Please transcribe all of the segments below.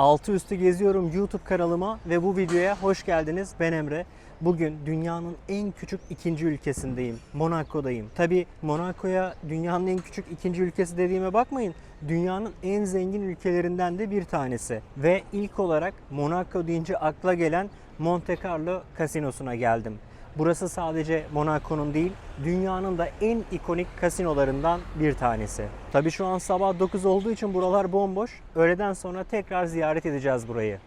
Altı üstü geziyorum YouTube kanalıma ve bu videoya hoş geldiniz. Ben Emre. Bugün dünyanın en küçük ikinci ülkesindeyim. Monaco'dayım. Tabi Monaco'ya dünyanın en küçük ikinci ülkesi dediğime bakmayın. Dünyanın en zengin ülkelerinden de bir tanesi. Ve ilk olarak Monaco deyince akla gelen Monte Carlo kasinosuna geldim. Burası sadece Monaco'nun değil, dünyanın da en ikonik kasinolarından bir tanesi. Tabii şu an sabah 9 olduğu için buralar bomboş. Öğleden sonra tekrar ziyaret edeceğiz burayı.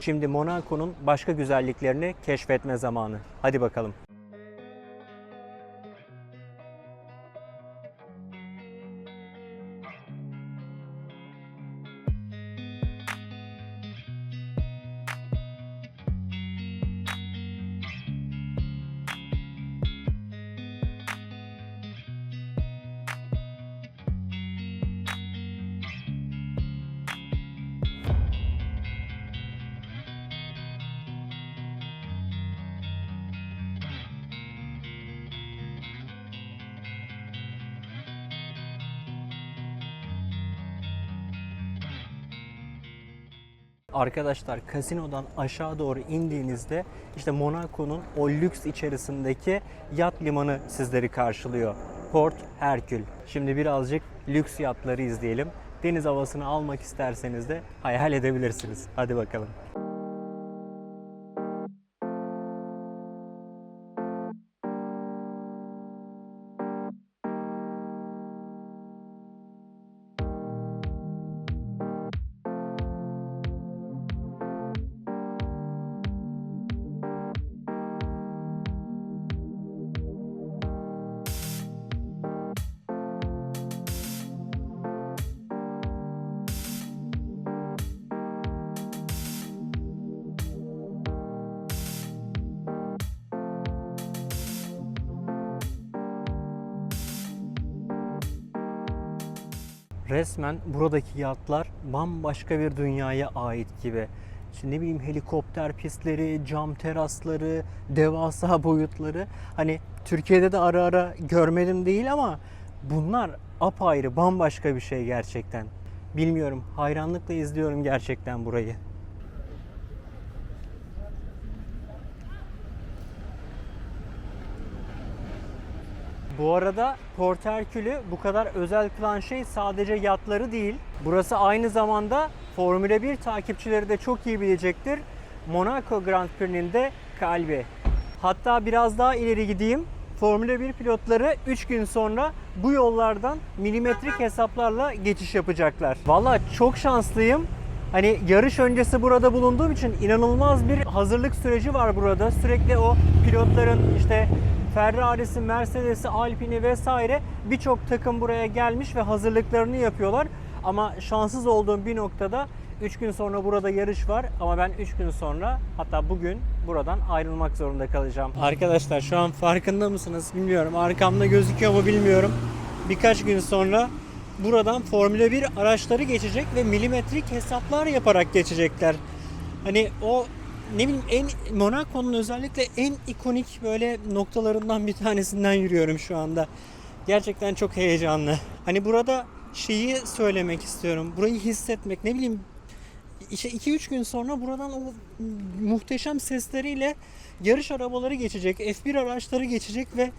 Şimdi Monaco'nun başka güzelliklerini keşfetme zamanı. Hadi bakalım. Arkadaşlar kasinodan aşağı doğru indiğinizde işte Monaco'nun o lüks içerisindeki yat limanı sizleri karşılıyor. Port Hercule. Şimdi birazcık lüks yatları izleyelim. Deniz havasını almak isterseniz de hayal edebilirsiniz. Hadi bakalım. Resmen buradaki yatlar bambaşka bir dünyaya ait gibi. İşte ne bileyim helikopter pistleri, cam terasları, devasa boyutları. Hani Türkiye'de de ara ara görmedim değil ama bunlar apayrı, bambaşka bir şey gerçekten. Bilmiyorum, hayranlıkla izliyorum gerçekten burayı. Bu arada Port Hercule'ü bu kadar özel kılan şey sadece yatları değil. Burası aynı zamanda Formula 1 takipçileri de çok iyi bilecektir. Monaco Grand Prix'nin de kalbi. Hatta biraz daha ileri gideyim. Formula 1 pilotları 3 gün sonra bu yollardan milimetrik hesaplarla geçiş yapacaklar. Valla çok şanslıyım. Hani yarış öncesi burada bulunduğum için inanılmaz bir hazırlık süreci var burada. Sürekli o pilotların işte Ferrari'si, Mercedes'i, Alpine'i vesaire birçok takım buraya gelmiş ve hazırlıklarını yapıyorlar. Ama şanssız olduğum bir noktada 3 gün sonra burada yarış var ama ben 3 gün sonra hatta bugün buradan ayrılmak zorunda kalacağım. Arkadaşlar şu an farkında mısınız bilmiyorum. Arkamda gözüküyor mu bilmiyorum. Birkaç gün sonra buradan Formula 1 araçları geçecek ve milimetrik hesaplar yaparak geçecekler. Hani o ne bileyim en Monaco'nun özellikle en ikonik böyle noktalarından bir tanesinden yürüyorum şu anda. Gerçekten çok heyecanlı. Hani burada şeyi söylemek istiyorum. Burayı hissetmek ne bileyim işte 2-3 gün sonra buradan o muhteşem sesleriyle yarış arabaları geçecek, F1 araçları geçecek ve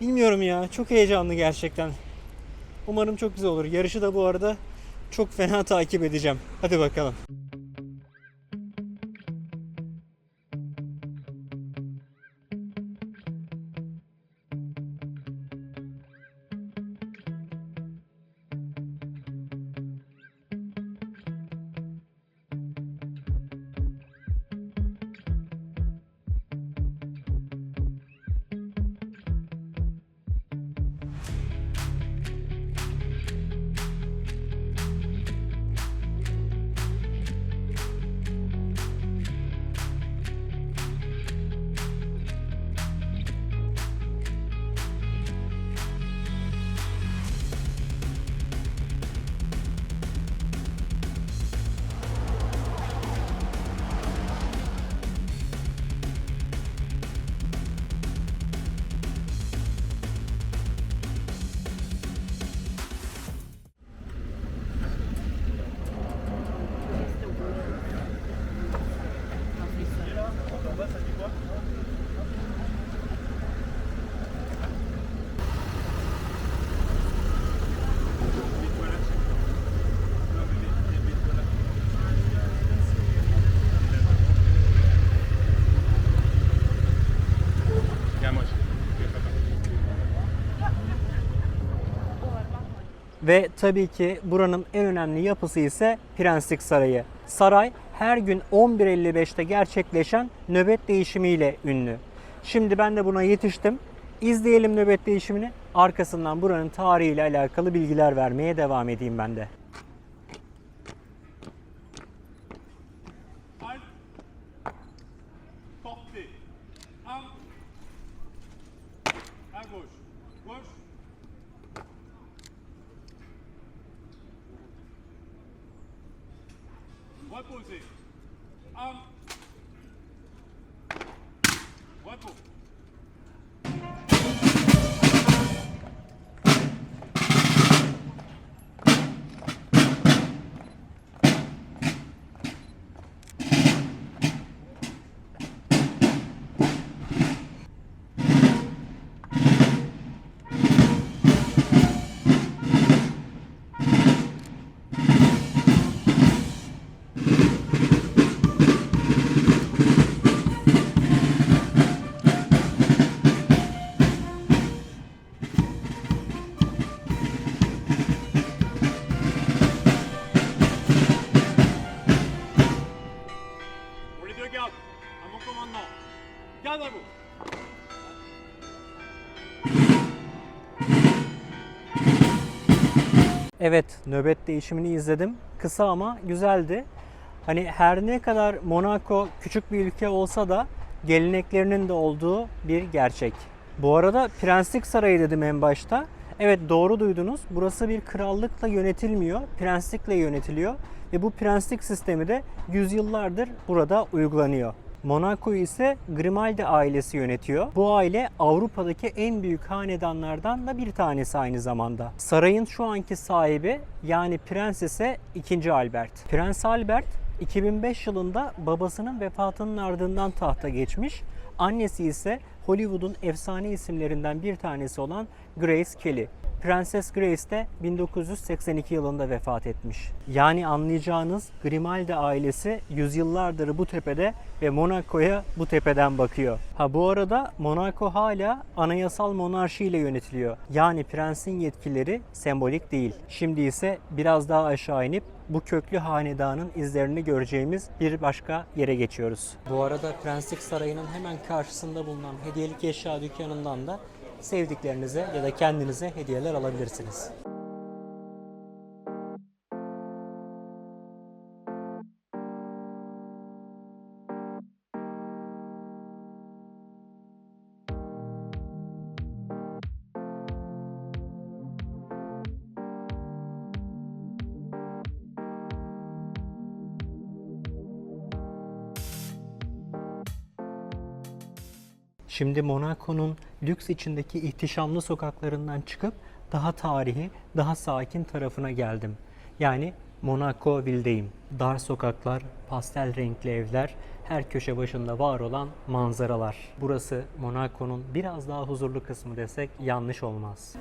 bilmiyorum ya çok heyecanlı gerçekten. Umarım çok güzel olur. Yarışı da bu arada çok fena takip edeceğim. Hadi bakalım. Ve tabii ki buranın en önemli yapısı ise Prenslik Sarayı. Saray her gün 11.55'te gerçekleşen nöbet değişimiyle ünlü. Şimdi ben de buna yetiştim. İzleyelim nöbet değişimini. Arkasından buranın tarihiyle alakalı bilgiler vermeye devam edeyim ben de. imposée. Evet, nöbet değişimini izledim. Kısa ama güzeldi. Hani her ne kadar Monaco küçük bir ülke olsa da geleneklerinin de olduğu bir gerçek. Bu arada Prenslik Sarayı dedim en başta. Evet doğru duydunuz. Burası bir krallıkla yönetilmiyor, prenslikle yönetiliyor ve bu prenslik sistemi de yüzyıllardır burada uygulanıyor. Monaco'yu ise Grimaldi ailesi yönetiyor. Bu aile Avrupa'daki en büyük hanedanlardan da bir tanesi aynı zamanda. Sarayın şu anki sahibi yani prens ise 2. Albert. Prens Albert 2005 yılında babasının vefatının ardından tahta geçmiş. Annesi ise Hollywood'un efsane isimlerinden bir tanesi olan Grace Kelly. Prenses Grace de 1982 yılında vefat etmiş. Yani anlayacağınız Grimaldi ailesi yüzyıllardır bu tepede ve Monaco'ya bu tepeden bakıyor. Ha bu arada Monaco hala anayasal monarşi ile yönetiliyor. Yani prensin yetkileri sembolik değil. Şimdi ise biraz daha aşağı inip bu köklü hanedanın izlerini göreceğimiz bir başka yere geçiyoruz. Bu arada Prenslik Sarayı'nın hemen karşısında bulunan hediyelik eşya dükkanından da sevdiklerinize ya da kendinize hediyeler alabilirsiniz. Şimdi Monaco'nun lüks içindeki ihtişamlı sokaklarından çıkıp daha tarihi, daha sakin tarafına geldim. Yani Monaco'ville'deyim. Dar sokaklar, pastel renkli evler, her köşe başında var olan manzaralar. Burası Monaco'nun biraz daha huzurlu kısmı desek yanlış olmaz.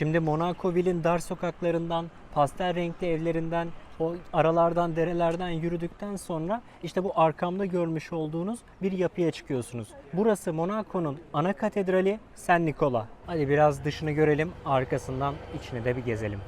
Şimdi Monaco'ville'in dar sokaklarından, pastel renkli evlerinden, o aralardan, derelerden yürüdükten sonra işte bu arkamda görmüş olduğunuz bir yapıya çıkıyorsunuz. Burası Monaco'nun ana katedrali Saint Nicola. Hadi biraz dışını görelim, arkasından içini de bir gezelim.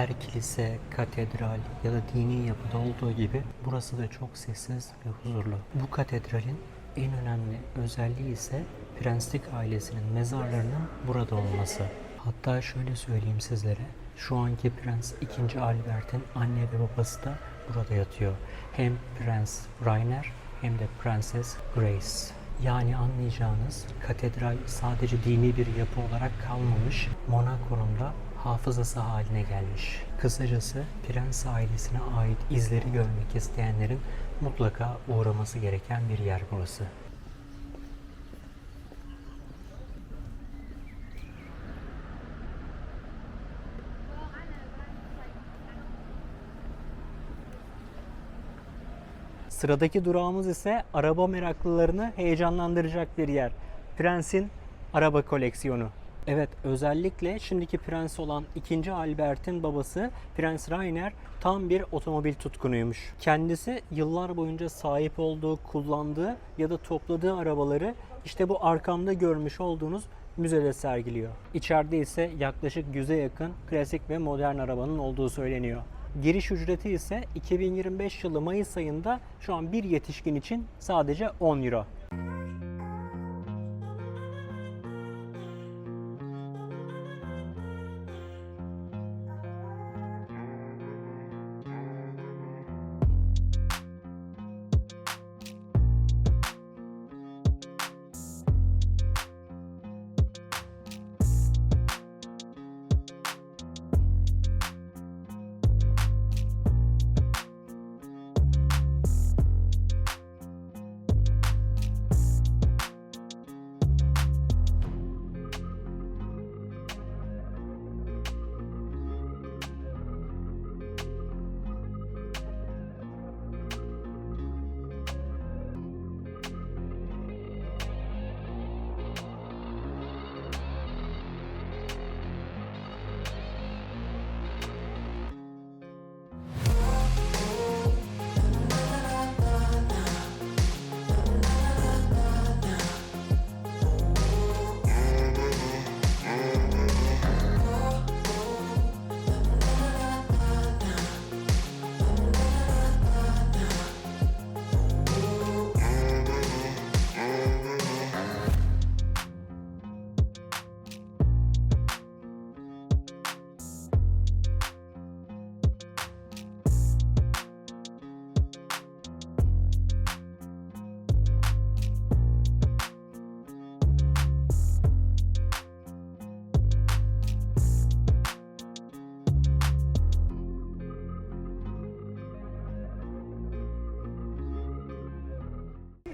Her kilise, katedral ya da dini yapıda olduğu gibi burası da çok sessiz ve huzurlu. Bu katedralin en önemli özelliği ise prenslik ailesinin mezarlarının burada olması. Hatta şöyle söyleyeyim sizlere. Şu anki Prens 2. Albert'in anne ve babası da burada yatıyor. Hem Prens Rainer hem de Prenses Grace. Yani anlayacağınız katedral sadece dini bir yapı olarak kalmamış, Monaco'nun da hafızası haline gelmiş. Kısacası prens ailesine ait izleri görmek isteyenlerin mutlaka uğraması gereken bir yer burası. Sıradaki durağımız ise araba meraklılarını heyecanlandıracak bir yer. Prens'in araba koleksiyonu. Evet, özellikle şimdiki prens olan 2. Albert'in babası Prens Rainer tam bir otomobil tutkunuymuş. Kendisi yıllar boyunca sahip olduğu, kullandığı ya da topladığı arabaları işte bu arkamda görmüş olduğunuz müzede sergiliyor. İçeride ise yaklaşık 100'e yakın klasik ve modern arabanın olduğu söyleniyor. Giriş ücreti ise 2025 yılı Mayıs ayında şu an bir yetişkin için sadece 10 euro.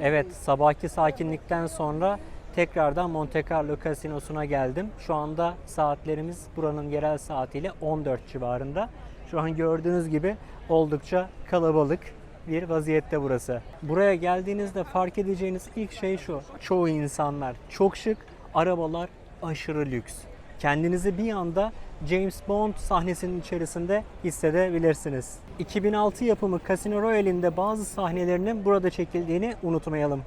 Evet, sabahki sakinlikten sonra tekrardan Monte Carlo Casinosu'na geldim. Şu anda saatlerimiz buranın yerel saatiyle 14 civarında. Şu an gördüğünüz gibi oldukça kalabalık bir vaziyette burası. Buraya geldiğinizde fark edeceğiniz ilk şey şu. Çoğu insanlar çok şık, arabalar aşırı lüks. Kendinizi bir anda James Bond sahnesinin içerisinde hissedebilirsiniz. 2006 yapımı Casino Royale'in de bazı sahnelerinin burada çekildiğini unutmayalım.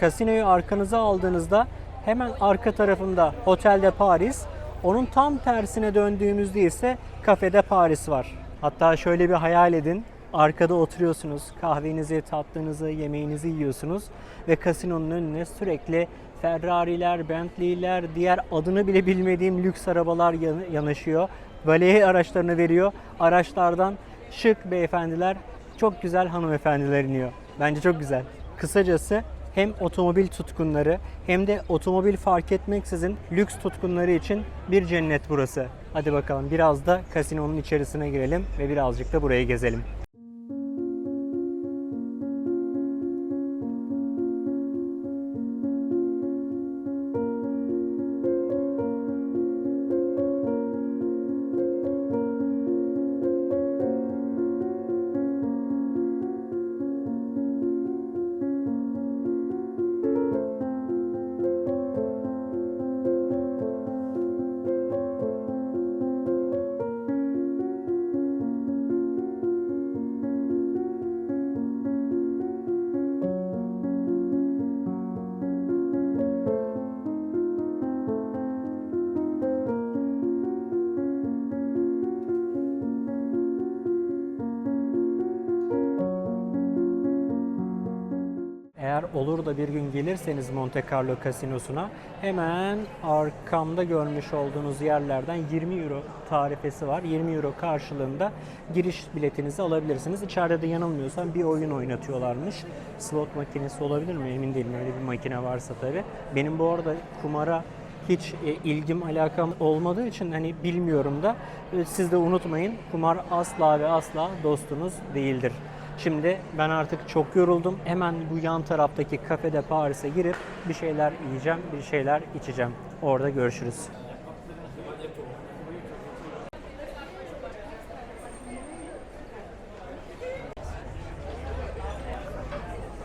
Kasinoyu arkanıza aldığınızda hemen arka tarafında Hotel Paris, onun tam tersine döndüğümüzde ise Café Paris var. Hatta şöyle bir hayal edin. Arkada oturuyorsunuz, kahvenizi, tatlınızı, yemeğinizi yiyorsunuz ve kasinonun önüne sürekli Ferrari'ler, Bentley'ler, diğer adını bile bilmediğim lüks arabalar yan- yanaşıyor. Valeye araçlarını veriyor. Araçlardan şık beyefendiler, çok güzel hanımefendiler iniyor. Bence çok güzel. Kısacası hem otomobil tutkunları hem de otomobil fark etmeksizin lüks tutkunları için bir cennet burası. Hadi bakalım biraz da kasinonun içerisine girelim ve birazcık da burayı gezelim. Olur da bir gün gelirseniz Monte Carlo Kasinosu'na hemen arkamda görmüş olduğunuz yerlerden 20 euro tarifesi var. 20 euro karşılığında giriş biletinizi alabilirsiniz. İçeride de yanılmıyorsam bir oyun oynatıyorlarmış. Slot makinesi olabilir mi emin değilim. Öyle bir makine varsa tabii. Benim bu arada kumara hiç e, ilgim alakam olmadığı için hani bilmiyorum da E, siz de unutmayın kumar asla ve asla dostunuz değildir. Şimdi ben artık çok yoruldum. Hemen bu yan taraftaki kafede Paris'e girip bir şeyler yiyeceğim, bir şeyler içeceğim. Orada görüşürüz.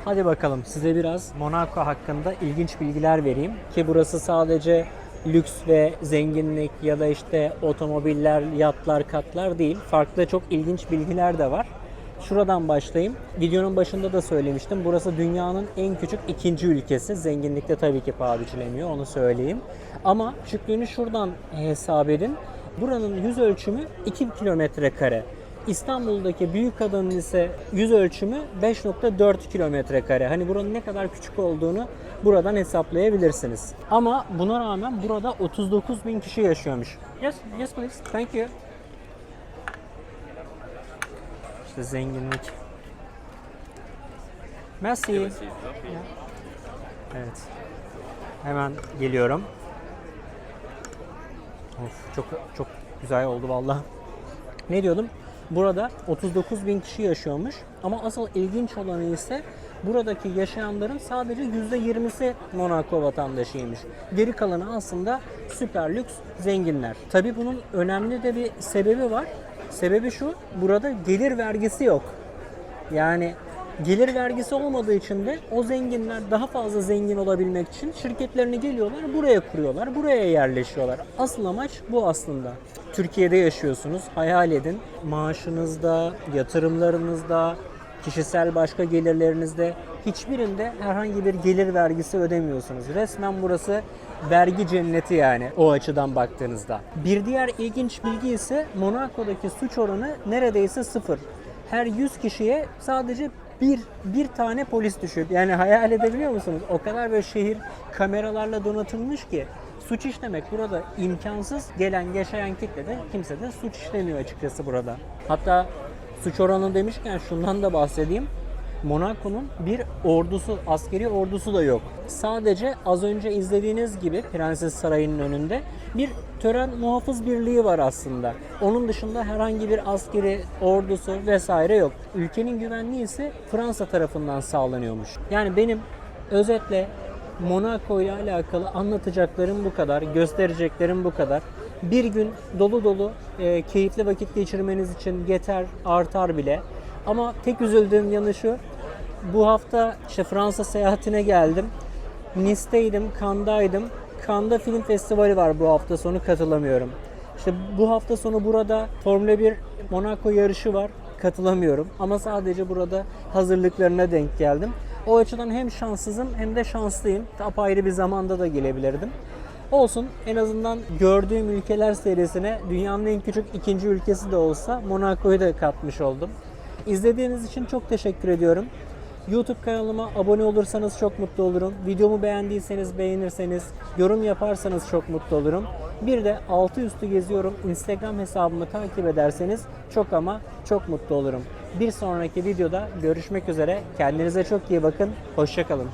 Hadi bakalım size biraz Monaco hakkında ilginç bilgiler vereyim. Ki burası sadece lüks ve zenginlik ya da işte otomobiller, yatlar, katlar değil. Farklı çok ilginç bilgiler de var. Şuradan başlayayım. Videonun başında da söylemiştim. Burası dünyanın en küçük ikinci ülkesi. Zenginlikte tabii ki paha biçilemiyor onu söyleyeyim. Ama küçüklüğünü şuradan hesap edin. Buranın yüz ölçümü 2 kilometre kare. İstanbul'daki büyük adanın ise yüz ölçümü 5.4 kilometre kare. Hani buranın ne kadar küçük olduğunu buradan hesaplayabilirsiniz. Ama buna rağmen burada 39 bin kişi yaşıyormuş. Yes, yes please. Thank you. İşte zenginlik. Merci. Evet. Hemen geliyorum. Of çok çok güzel oldu vallahi. Ne diyordum? Burada 39 bin kişi yaşıyormuş. Ama asıl ilginç olanı ise buradaki yaşayanların sadece %20'si Monaco vatandaşıymış. Geri kalanı aslında süper lüks zenginler. Tabii bunun önemli de bir sebebi var. Sebebi şu, burada gelir vergisi yok. Yani gelir vergisi olmadığı için de o zenginler daha fazla zengin olabilmek için şirketlerini geliyorlar buraya kuruyorlar, buraya yerleşiyorlar. Asıl amaç bu aslında. Türkiye'de yaşıyorsunuz, hayal edin. Maaşınızda, yatırımlarınızda, kişisel başka gelirlerinizde hiçbirinde herhangi bir gelir vergisi ödemiyorsunuz. Resmen burası vergi cenneti yani o açıdan baktığınızda. Bir diğer ilginç bilgi ise Monaco'daki suç oranı neredeyse sıfır her 100 kişiye sadece bir bir tane polis düşüyor. Yani hayal edebiliyor musunuz? O kadar böyle şehir kameralarla donatılmış ki suç işlemek burada imkansız. Gelen yaşayan kitlede kimse de suç işlemiyor açıkçası burada. Hatta suç oranı demişken şundan da bahsedeyim. Monaco'nun bir ordusu, askeri ordusu da yok. Sadece az önce izlediğiniz gibi Prenses Sarayı'nın önünde bir tören muhafız birliği var aslında. Onun dışında herhangi bir askeri ordusu vesaire yok. Ülkenin güvenliği ise Fransa tarafından sağlanıyormuş. Yani benim özetle Monaco ile alakalı anlatacaklarım bu kadar, göstereceklerim bu kadar. Bir gün dolu dolu e, keyifli vakit geçirmeniz için yeter, artar bile. Ama tek üzüldüğüm yanı şu. Bu hafta işte Fransa seyahatine geldim. Nice'deydim, Cannes'daydım. Cannes'da film festivali var bu hafta sonu katılamıyorum. İşte bu hafta sonu burada Formula 1 Monaco yarışı var. Katılamıyorum. Ama sadece burada hazırlıklarına denk geldim. O açıdan hem şanssızım hem de şanslıyım. Apayrı bir zamanda da gelebilirdim. Olsun en azından gördüğüm ülkeler serisine dünyanın en küçük ikinci ülkesi de olsa Monaco'yu da katmış oldum. İzlediğiniz için çok teşekkür ediyorum. YouTube kanalıma abone olursanız çok mutlu olurum. Videomu beğendiyseniz beğenirseniz, yorum yaparsanız çok mutlu olurum. Bir de altı üstü geziyorum Instagram hesabımı takip ederseniz çok ama çok mutlu olurum. Bir sonraki videoda görüşmek üzere. Kendinize çok iyi bakın. Hoşçakalın.